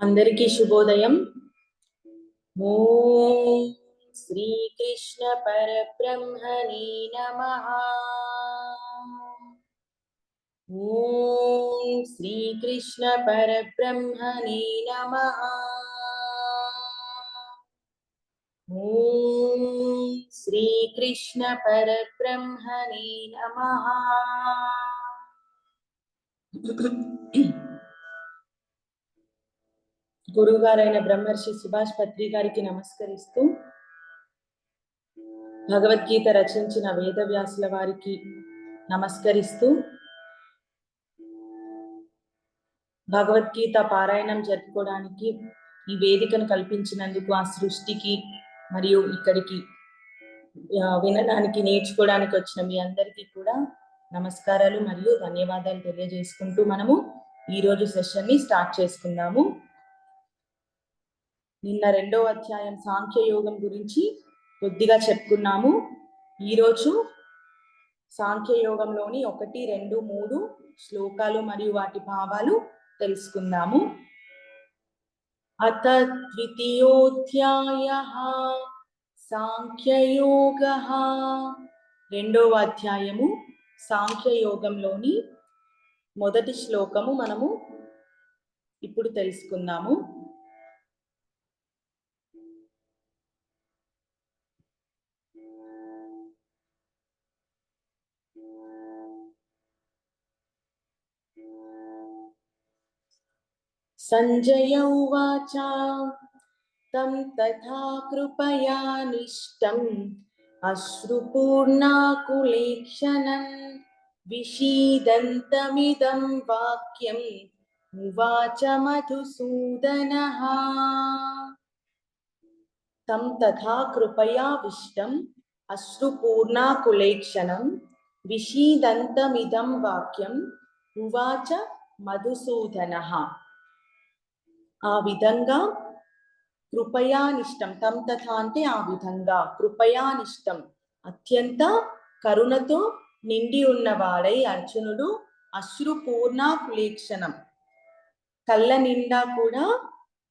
అందరికీ శుభోదయం. ఓం శ్రీకృష్ణ పరబ్రహ్మణే నమ. ఓం శ్రీకృష్ణ పరబ్రహ్మణే నమ. ఓం శ్రీకృష్ణ పరబ్రహ్మణే నమ. గురువుగారైన బ్రహ్మర్షి సుభాష్ పత్రి గారికి నమస్కరిస్తూ భగవద్గీత రచించిన వేదవ్యాసుల వారికి నమస్కరిస్తూ భగవద్గీత పారాయణం జరుపుకోవడానికి ఈ వేదికను కల్పించినందుకు ఆ సృష్టికి మరియు ఇక్కడికి వినడానికి నేర్చుకోవడానికి వచ్చిన మీ అందరికీ కూడా నమస్కారాలు మరియు ధన్యవాదాలు తెలియజేసుకుంటూ మనము ఈ రోజు ని స్టార్ట్ చేసుకుందాము. నిన్న రెండో అధ్యాయం సాంఖ్యయోగం గురించి కొద్దిగా చెప్పుకున్నాము. ఈరోజు సాంఖ్యయోగంలోని ఒకటి రెండు మూడు శ్లోకాలు మరియు వాటి భావాలు తెలుసుకుందాము. అత ద్వితీయోధ్యాయ సాంఖ్యయోగ. రెండవ అధ్యాయము సాంఖ్యయోగంలోని మొదటి శ్లోకము మనము ఇప్పుడు తెలుసుకుందాము. सञ्जय उवाच। तं तथा कृपया निष्टम् अश्रुपूर्णाकुलेक्षणम् विषीदन्तमिदं वाक्यम्। उवाच मधुसूदनः। तं तथा कृपया विष्टम्। अश्रुपूर्णाकुलेक्षणं विषीदन्तमिदं वाक्यम्। उवाच मधुसूदनः। ఆ విధంగా కృపయానిష్టం. తం తథా అంటే ఆ విధంగా కృపయానిష్టం. అత్యంత కరుణతో నిండి ఉన్నవాడై అర్జునుడు అశ్రుపూర్ణ కులేక్షణం. కళ్ళ నిండా కూడా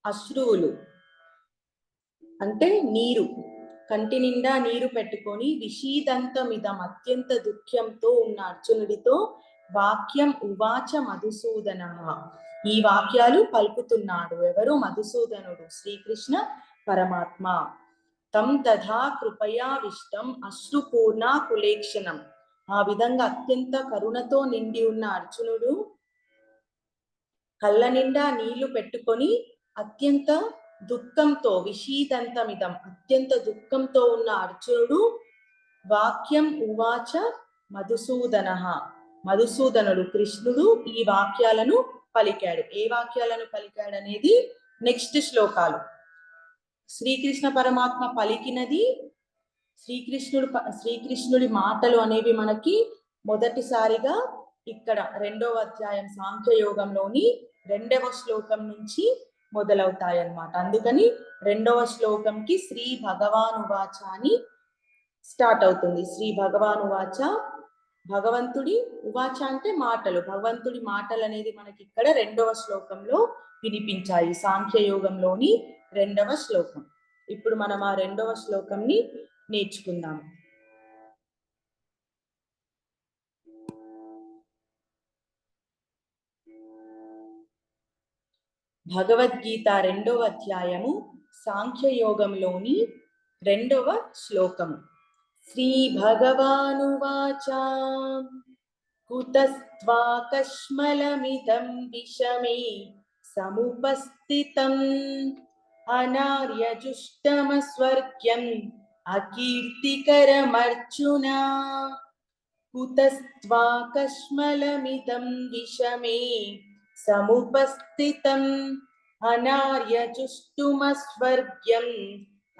అశ్రువులు. అంటే నీరు. కంటి నిండా నీరు పెట్టుకొని విషీదంతమిదం అత్యంత దుఃఖంతో ఉన్న అర్జునుడితో వాక్యం ఉవాచ మధుసూదన. ఈ వాక్యాలు పలుకుతున్నాడు ఎవరు? మధుసూదనుడు. శ్రీకృష్ణ పరమాత్మ. తం తథా కృపయా విష్టం అశ్రుపూర్ణ కులేక్షణం. ఆ విధంగా అత్యంత కరుణతో నిండి ఉన్న అర్జునుడు కళ్ళ నిండా నీళ్ళు పెట్టుకొని అత్యంత దుఃఖంతో విషీదంతమిదం అత్యంత దుఃఖంతో ఉన్న అర్జునుడు వాక్యం ఉవాచ మధుసూదన. మధుసూదనుడు కృష్ణుడు ఈ వాక్యాలను పలికాడు. ఏ వాక్యాలను పలికాడు అనేది నెక్స్ట్ శ్లోకాలు. శ్రీకృష్ణ పరమాత్మ పలికినది శ్రీకృష్ణుడు శ్రీకృష్ణుడి మాటలు అనేవి మనకి మొదటిసారిగా ఇక్కడ రెండవ అధ్యాయం సాంఖ్యయోగంలోని రెండవ శ్లోకం నుంచి మొదలవుతాయి అన్నమాట అందుకని రెండవ శ్లోకంకి శ్రీ భగవానువాచ అని స్టార్ట్ అవుతుంది. శ్రీ భగవానువాచ భగవంతుడి ఉవాచ అంటే మాటలు. భగవంతుడి మాటలు అనేది మనకి ఇక్కడ రెండవ శ్లోకంలో వినిపించాయి. సాంఖ్యయోగంలోని రెండవ శ్లోకం. ఇప్పుడు మనం ఆ రెండవ శ్లోకంని నేర్చుకుందాం. భగవద్గీత రెండవ అధ్యాయము సాంఖ్యయోగంలోని రెండవ శ్లోకము. శ్రీ భగవానువాచ కుతస్త్వాకష్మలమిదం విషమే సముపస్థితం అనార్యజుష్టమస్వర్గ్యం అకీర్తికరమర్జున కుతస్త్వాకష్మలమిదం విషమే సముపస్థితం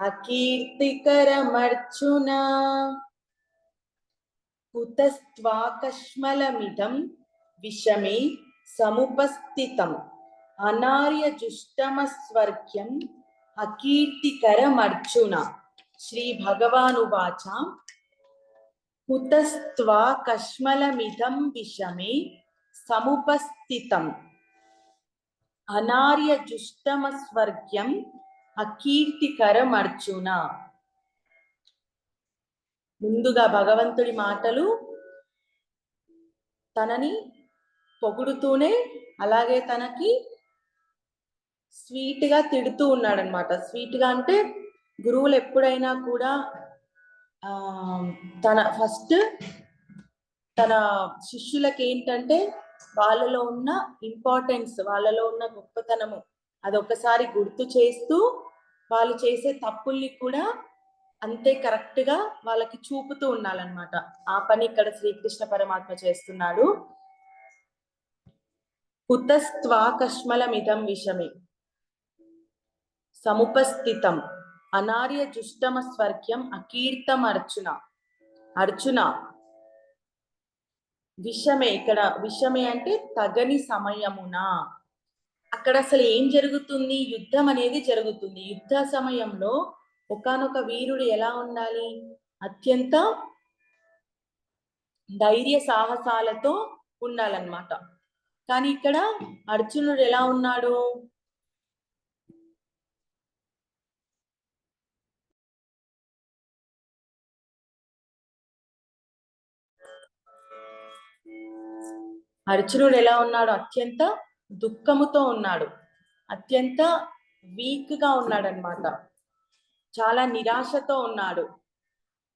అనార్యజుష్టుమస్వర్గ్యం అకీర్తికరమర్జున కుతస్త్వాకష్మలమిదం విషమే సముపస్థితం అనార్యజుష్టమస్వర్గ్యం అకీర్తికరమర్జున శ్రీ భగవానువాచ కుతస్త్వాకష్మలమిదం విషమే సముపస్థితం అనార్య జుష్టమ స్వర్గ్యం అకీర్తికరం అర్జున ముందుగా భగవంతుడి మాటలు తనని పొగుడుతూనే అలాగే తనకి స్వీట్గా తిడుతూ ఉన్నాడు అనమాట స్వీట్గా అంటే గురువులు ఎప్పుడైనా కూడా ఆ తన ఫస్ట్ తన శిష్యులకి ఏంటంటే వాళ్ళలో ఉన్న ఇంపార్టెన్స్ వాళ్ళలో ఉన్న గొప్పతనము అదొకసారి గుర్తు చేస్తూ వాళ్ళు చేసే తప్పుల్ని కూడా అంతే కరెక్ట్గా వాళ్ళకి చూపుతూ ఉండాలన్నమాట. ఆ పని ఇక్కడ శ్రీకృష్ణ పరమాత్మ చేస్తున్నాడు. కుతస్త్వాకష్మలమిదం విషమే. సముపస్థితం. అనార్య జుష్టమ స్వర్గ్యం అకీర్తం అర్చున అర్జున. విషమే ఇక్కడ విషమే అంటే తగని సమయమున. అక్కడ అసలు ఏం జరుగుతుంది? యుద్ధం అనేది జరుగుతుంది. యుద్ధ సమయంలో ఒకానొక వీరుడు ఎలా ఉండాలి? అత్యంత ధైర్య సాహసాలతో ఉండాలన్నమాట. కానీ ఇక్కడ అర్జునుడు ఎలా ఉన్నాడు? అర్జునుడు ఎలా ఉన్నాడు? అత్యంత దుఃఖముతో ఉన్నాడు. అత్యంత వీక్గా ఉన్నాడనమాట చాలా నిరాశతో ఉన్నాడు.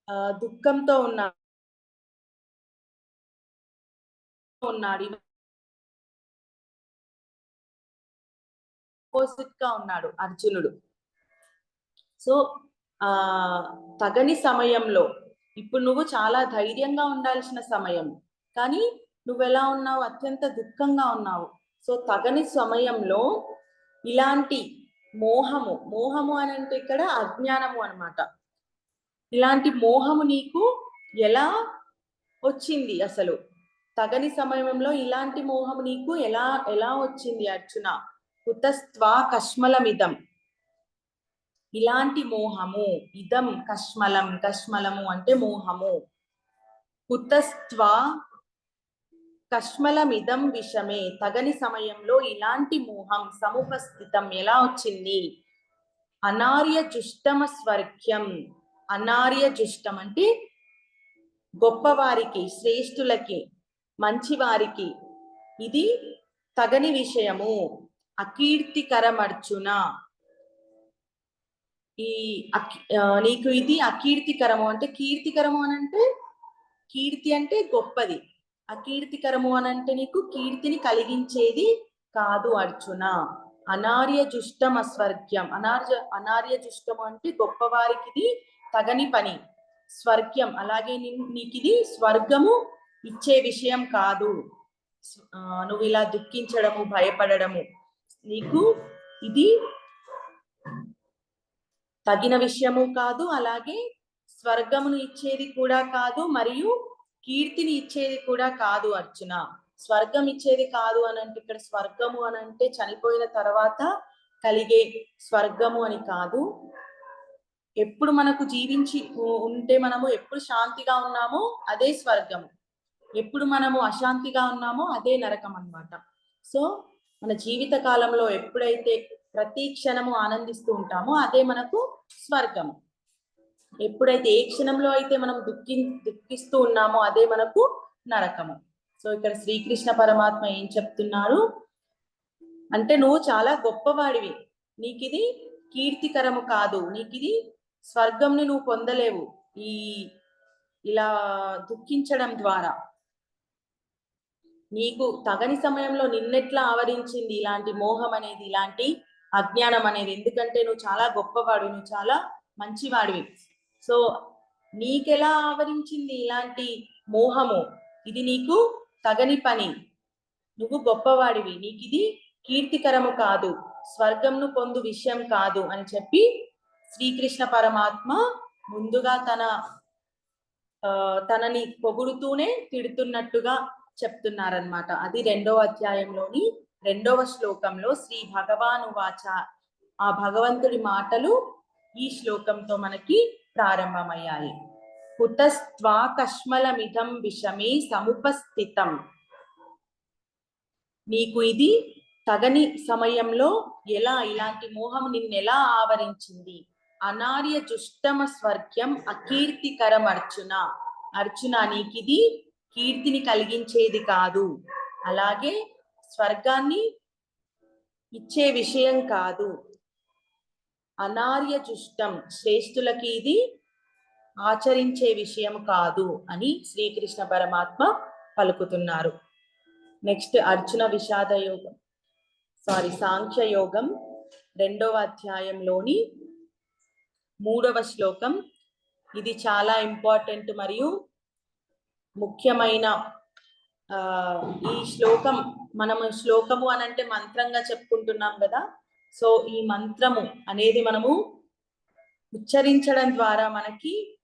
ఆ దుఃఖంతో ఉన్నాడు ఉన్నాడు. ఆపోజిట్గా ఉన్నాడు అర్జునుడు. సో ఆ తగని సమయంలో ఇప్పుడు నువ్వు చాలా ధైర్యంగా ఉండాల్సిన సమయం. కానీ నువ్వు ఎలా ఉన్నావు? అత్యంత దుఃఖంగా ఉన్నావు. సో తగని సమయంలో ఇలాంటి మోహము మోహము అని అంటే ఇక్కడ అజ్ఞానము అనమాట ఇలాంటి మోహము నీకు ఎలా వచ్చింది అసలు? తగని సమయంలో ఇలాంటి మోహము నీకు ఎలా ఎలా వచ్చింది అర్జున? కుతస్త్వా కష్మలమిదం. ఇలాంటి మోహము ఇదం కష్మలం కష్మలము అంటే మోహము. కుతస్త్వా కష్మలమిదం విషమే. తగని సమయంలో ఇలాంటి మోహం సముపస్థితం ఎలా వచ్చింది? అనార్య జుష్టమ స్వర్గ్యం అనార్య జుష్టం అంటే గొప్పవారికి శ్రేష్ఠులకి మంచివారికి. ఇది తగని విషయము. అకీర్తికరమర్చున ఈ నీకు ఇది అకీర్తికరము అంటే కీర్తికరము అని అంటే కీర్తి అంటే గొప్పది. అకీర్తికరము అని అంటే నీకు కీర్తిని కలిగించేది కాదు అర్జున. అనార్య జుష్టం అస్వర్గ్యం అనార్య అనార్య జుష్టం అంటే గొప్పవారికి ఇది తగని పని. స్వర్గ్యం. అలాగే నీ- నీకు ఇది స్వర్గము ఇచ్చే విషయం కాదు. నువ్వు ఇలా దుఃఖించడము భయపడడము. నీకు ఇది తగిన విషయము కాదు అలాగే స్వర్గమును ఇచ్చేది కూడా కాదు మరియు కీర్తిని ఇచ్చేది కూడా కాదు అర్జున. స్వర్గం ఇచ్చేది కాదు అని అంటే ఇక్కడ స్వర్గము అని అంటే చనిపోయిన తర్వాత కలిగే స్వర్గము అని కాదు. ఎప్పుడు మనకు జీవించి ఉంటే మనము ఎప్పుడు శాంతిగా ఉన్నామో అదే స్వర్గము. ఎప్పుడు మనము అశాంతిగా ఉన్నామో అదే నరకం అన్నమాట. సో మన జీవిత కాలంలో ఎప్పుడైతే ప్రతి క్షణము ఆనందిస్తూ ఉంటామో అదే మనకు స్వర్గము. ఎప్పుడైతే ఏ క్షణంలో అయితే మనం దుఃఖి దుఃఖిస్తూ ఉన్నామో అదే మనకు నరకము. సో ఇక్కడ శ్రీకృష్ణ పరమాత్మ ఏం చెప్తున్నారు? అంటే నువ్వు చాలా గొప్పవాడివి. నీకిది కీర్తికరము కాదు. నీకిది స్వర్గంని నువ్వు పొందలేవు. ఈ ఇలా దుఃఖించడం ద్వారా. నీకు తగని సమయంలో నిన్నెట్లా ఆవరించింది ఇలాంటి మోహం అనేది ఇలాంటి అజ్ఞానం అనేది? ఎందుకంటే నువ్వు చాలా గొప్పవాడివి. నువ్వు చాలా మంచివాడివి. సో నీకెలా ఆవరించింది ఇలాంటి మోహము? ఇది నీకు తగని పని. నువ్వు గొప్పవాడివి. నీకు ఇది కీర్తికరము కాదు. స్వర్గంను పొందు విషయం కాదు అని చెప్పి శ్రీకృష్ణ పరమాత్మ ముందుగా తన ఆ, తనని పొగుడుతూనే తిడుతున్నట్టుగా చెప్తున్నారనమాట అది రెండవ అధ్యాయంలోని రెండవ శ్లోకంలో శ్రీ భగవాను వాచ ఆ భగవంతుడి మాటలు ఈ శ్లోకంతో మనకి ప్రారంభమయ్యాయి. కుతస్త్వాకష్మలమిదం విషమే సముపస్థితం. నీకు ఇది తగని సమయంలో ఎలా ఇలాంటి మోహం నిన్నెలా ఆవరించింది? అనార్య జుష్టమ స్వర్గ్యం అకీర్తికరం అర్చున. అర్చున నీకిది కీర్తిని కలిగించేది కాదు. అలాగే స్వర్గాన్ని ఇచ్చే విషయం కాదు. అనార్య జుష్టం శ్రేష్ఠులకి ఇది ఆచరించే విషయం కాదు అని శ్రీకృష్ణ పరమాత్మ పలుకుతున్నారు. నెక్స్ట్ అర్జున విషాద యోగం సారీ సాంఖ్య యోగం రెండవ అధ్యాయంలోని మూడవ శ్లోకం. ఇది చాలా ఇంపార్టెంట్ మరియు ముఖ్యమైన ఈ శ్లోకం మనము శ్లోకము అని అంటే మంత్రంగా చెప్పుకుంటున్నాం కదా. సో ఈ మంత్రము అనేది మనము ఉచ్చరించడం ద్వారా మనకి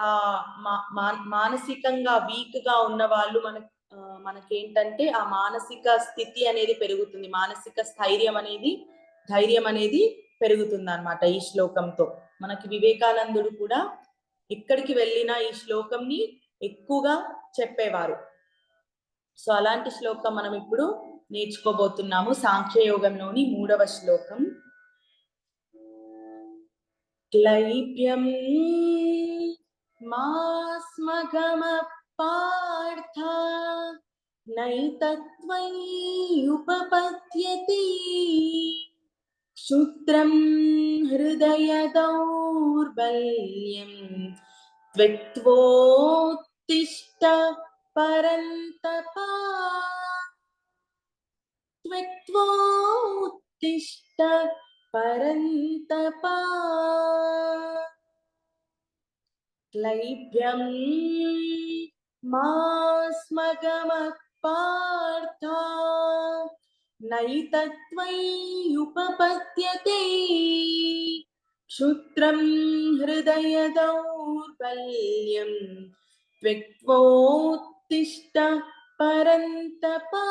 ఆ మా- మానసికంగా వీక్గా ఉన్న వాళ్ళు మన మనకేంటంటే ఆ మానసిక స్థితి అనేది పెరుగుతుంది. మానసిక స్థైర్యం అనేది ధైర్యం అనేది పెరుగుతుంది అన్నమాట ఈ శ్లోకంతో. మనకి వివేకానందుడు కూడా ఎక్కడికి వెళ్ళినా ఈ శ్లోకంని ఎక్కువగా చెప్పేవారు. సో అలాంటి శ్లోకం మనం ఇప్పుడు నేర్చుకోబోతున్నాము సాంఖ్యయోగంలోని మూడవ శ్లోకం. క్లైప్యం మాస్మగమ పార్థ నైతత్వై ఉపపద్యతి క్షుద్రం హృదయ దౌర్బల్యం త్వోత్తిష్ట त्वोत्तिष्ठ परन्तपा क्लैभ्यं मा स्मगमपार्था। क्षुत्रं हृदय दौर्बल्यं त्विक्त्वोत्तिष्ठ परन्तपा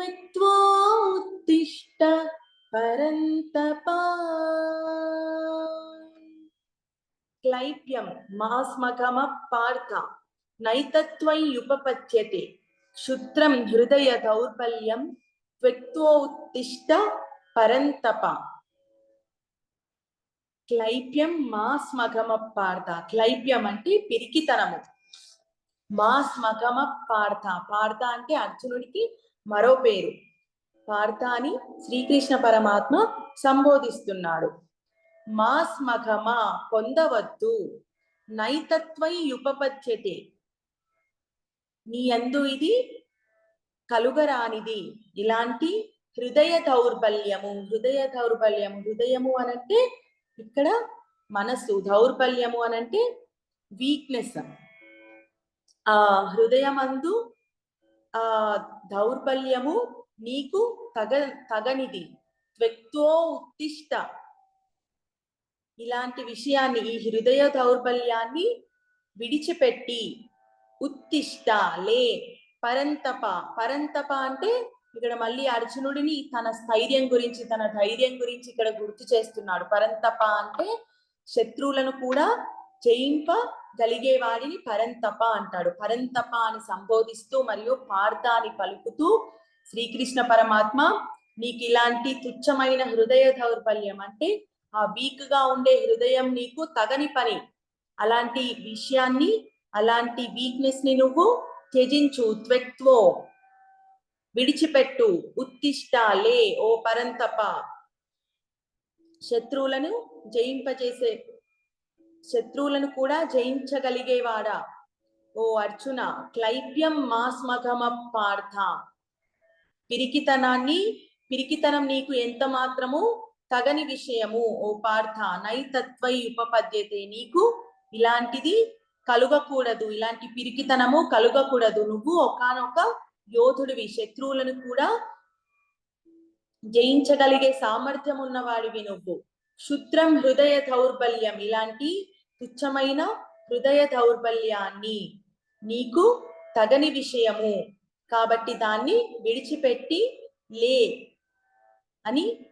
त्वत्वोत्तिष्ठ परन्तपा క్లైప్యం మాస్మగమ పార్థ నైతత్వై ఉపపద్యతే క్షుద్రం హృదయ దౌర్బల్యం త్వత్వోత్తిష్ట పరంతప క్లైప్యం మాస్మగమ పార్థ క్లైప్యం అంటే పిరికితనము మాస్మగమ పార్థ పార్థ అంటే అర్జునుడికి మరో పేరు. పార్థాని శ్రీకృష్ణ పరమాత్మ సంబోధిస్తున్నాడు. మాస్మఘమ పొందవద్దు. నైతత్వై ఉపపద్యతే. నీ అందు ఇది కలుగరానిది. ఇలాంటి హృదయ దౌర్బల్యము హృదయ దౌర్బల్యము హృదయము అనంటే ఇక్కడ మనస్సు దౌర్బల్యము అనంటే వీక్నెస్ ఆ హృదయమందు ఆ దౌర్బల్యము నీకు తగ తగనిది. త్వక్తో ఉత్తిష్ట. ఇలాంటి విషయాన్ని ఈ హృదయ దౌర్బల్యాన్ని విడిచిపెట్టి. ఉత్తిష్ట లే పరంతప. పరంతప అంటే ఇక్కడ మళ్ళీ అర్జునుడిని తన స్థైర్యం గురించి తన ధైర్యం గురించి ఇక్కడ గుర్తు చేస్తున్నాడు. పరంతప అంటే శత్రువులను కూడా జయింపగలిగే వాడిని పరంతప అంటాడు. పరంతప అని సంబోధిస్తూ మరియు పార్థ అని పలుకుతూ శ్రీకృష్ణ పరమాత్మ నీకు ఇలాంటి తుచ్చమైన హృదయ దౌర్బల్యం అంటే ఆ వీక్గా ఉండే హృదయం నీకు తగని పని. అలాంటి విషయాన్ని అలాంటి వీక్నెస్ని నువ్వు త్యజించు త్వెత్వో విడిచిపెట్టు ఉత్తిష్ట లే ఓ పరంతప. శత్రువులను జయింపజేసే శత్రువులను కూడా జయించగలిగేవాడా? ఓ అర్జున క్లైప్యం మాస్మగమ పార్థ పిరికితనాన్ని పిరికితనం నీకు ఎంత మాత్రము? తగని విషయము ఓ పార్థ. నైతత్వై ఉపపద్యతే నీకు. ఇలాంటిది కలుగకూడదు. ఇలాంటి పిరికితనము కలుగకూడదు. నువ్వు ఒకానొక యోధుడివి. శత్రువులను కూడా జయించగలిగే సామర్థ్యం ఉన్నవాడివి నువ్వు. క్షుద్రం హృదయ దౌర్బల్యం. ఇలాంటి తుచ్చమైన హృదయ దౌర్బల్యాన్ని నీకు తగని విషయము. కాబట్టి దాన్ని విడిచిపెట్టి లే అని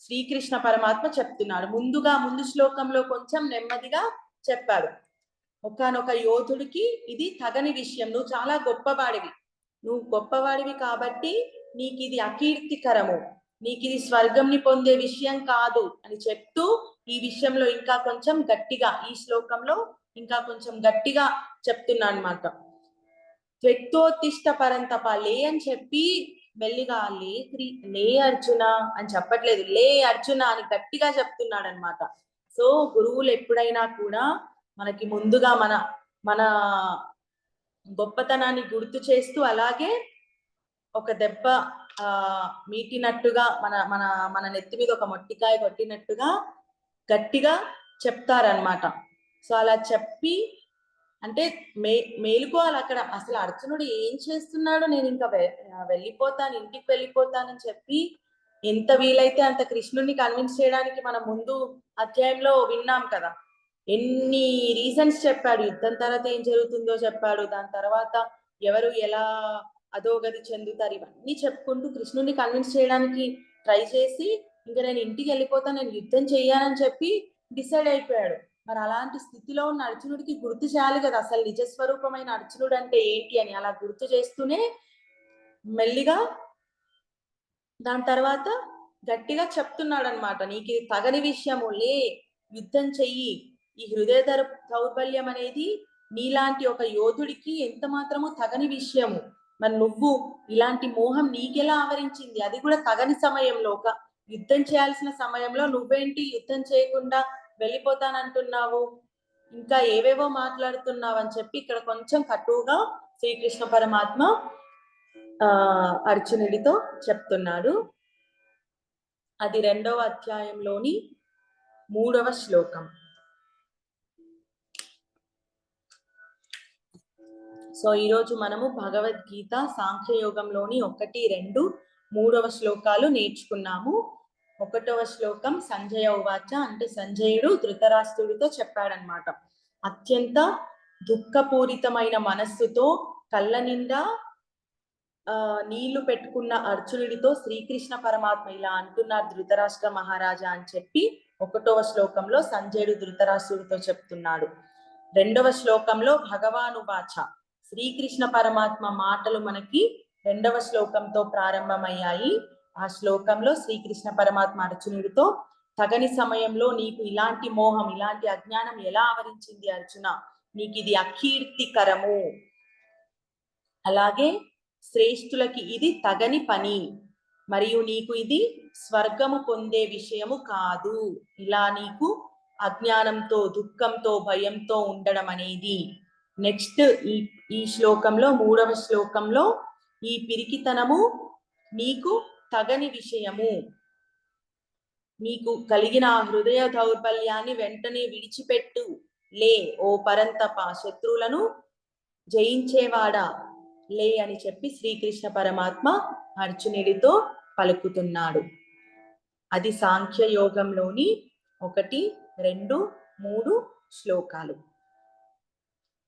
శ్రీకృష్ణ పరమాత్మ చెప్తున్నాడు. ముందుగా ముందు శ్లోకంలో కొంచెం నెమ్మదిగా చెప్పాడు. ఒకానొక యోధుడికి ఇది తగని విషయం. నువ్వు చాలా గొప్పవాడివి. నువ్వు గొప్పవాడివి కాబట్టి నీకు ఇది అకీర్తికరము. నీకు ఇది స్వర్గంని పొందే విషయం కాదు అని చెప్తూ ఈ విషయంలో ఇంకా కొంచెం గట్టిగా ఈ శ్లోకంలో ఇంకా కొంచెం గట్టిగా చెప్తున్నా అనమాట త్వక్తోత్తిష్ట పరంతప లే అని చెప్పి మెల్లిగా లే క్రీ లే అర్జున అని చెప్పట్లేదు. లే అర్జున అని గట్టిగా చెప్తున్నాడు అనమాట సో గురువులు ఎప్పుడైనా కూడా మనకి ముందుగా మన మన గొప్పతనాన్ని గుర్తు చేస్తూ అలాగే ఒక దెబ్బ మీటినట్టుగా మన మన మన నెత్తి మీద ఒక మొట్టికాయ కొట్టినట్టుగా గట్టిగా చెప్తారనమాట సో అలా చెప్పి అంటే మే మేలుకోవాలి అక్కడ. అసలు అర్జునుడు ఏం చేస్తున్నాడు నేను ఇంకా వెళ్ళిపోతాను ఇంటికి వెళ్ళిపోతానని చెప్పి ఎంత వీలైతే అంత కృష్ణుడిని కన్విన్స్ చేయడానికి మనం ముందు అధ్యాయంలో విన్నాం కదా. ఎన్ని రీజన్స్ చెప్పాడు. యుద్ధం తర్వాత ఏం జరుగుతుందో చెప్పాడు. దాని తర్వాత ఎవరు ఎలా అధోగతి చెందుతారు. ఇవన్నీ చెప్పుకుంటూ కృష్ణుడిని కన్విన్స్ చేయడానికి ట్రై చేసి ఇంకా నేను ఇంటికి వెళ్ళిపోతా నేను యుద్ధం చేయాలని చెప్పి డిసైడ్ అయిపోయాడు. మరి అలాంటి స్థితిలో ఉన్న అర్జునుడికి గుర్తు చేయాలి కదా. అసలు నిజస్వరూపమైన అర్జునుడు అంటే ఏంటి అని అలా గుర్తు చేస్తూనే మెల్లిగా దాని తర్వాత గట్టిగా చెప్తున్నాడు అనమాట నీకు ఇది తగని విషయము లే యుద్ధం చెయ్యి. ఈ హృదయ దౌర్బల్యం అనేది నీలాంటి ఒక యోధుడికి ఎంత మాత్రమో తగని విషయము. మరి నువ్వు ఇలాంటి మోహం నీకెలా ఆవరించింది? అది కూడా తగని సమయంలో ఒక యుద్ధం చేయాల్సిన సమయంలో నువ్వేంటి యుద్ధం చేయకుండా వెళ్ళిపోతానంటున్నావు? ఇంకా ఏవేవో మాట్లాడుతున్నావు అని చెప్పి ఇక్కడ కొంచెం కటువుగా శ్రీకృష్ణ పరమాత్మ ఆ అర్జునుడితో చెప్తున్నాడు. అది రెండవ అధ్యాయంలోని మూడవ శ్లోకం. సో ఈరోజు మనము భగవద్గీత సాంఖ్యయోగంలోని ఒకటి రెండు మూడవ శ్లోకాలు నేర్చుకున్నాము. ఒకటవ శ్లోకం సంజయ ఉవాచ అంటే సంజయుడు ధృతరాష్ట్రుడితో చెప్పాడనమాట. అత్యంత దుఃఖపూరితమైన మనస్సుతో కళ్ళ నిండా ఆ నీళ్ళు పెట్టుకున్న అర్జునుడితో శ్రీకృష్ణ పరమాత్మ ఇలా అంటున్నారు ధృతరాష్ట్ర మహారాజా అని చెప్పి ఒకటవ శ్లోకంలో సంజయుడు ధృతరాష్ట్రుడితో చెప్తున్నాడు. రెండవ శ్లోకంలో భగవాను వాచ శ్రీకృష్ణ పరమాత్మ మాటలు మనకి రెండవ శ్లోకంతో ప్రారంభమయ్యాయి. ఆ శ్లోకంలో శ్రీకృష్ణ పరమాత్మ అర్జునుడితో తగని సమయంలో నీకు ఇలాంటి మోహం ఇలాంటి అజ్ఞానం ఎలా ఆవరించింది అర్జున? నీకు ఇది అకీర్తికరము. అలాగే శ్రేష్ఠులకి ఇది తగని పని మరియు నీకు ఇది స్వర్గము పొందే విషయము కాదు. ఇలా నీకు అజ్ఞానంతో దుఃఖంతో భయంతో ఉండడం అనేది నెక్స్ట్ ఈ ఈ శ్లోకంలో మూడవ శ్లోకంలో ఈ పిరికితనము నీకు తగని విషయము. నీకు కలిగిన హృదయ దౌర్బల్యాన్ని వెంటనే విడిచిపెట్టు. లే ఓ పరంతప శత్రువులను జయించేవాడా? లే అని చెప్పి శ్రీకృష్ణ పరమాత్మ అర్జునుడితో పలుకుతున్నాడు. అది సాంఖ్యయోగంలోని ఒకటి రెండు మూడు శ్లోకాలు.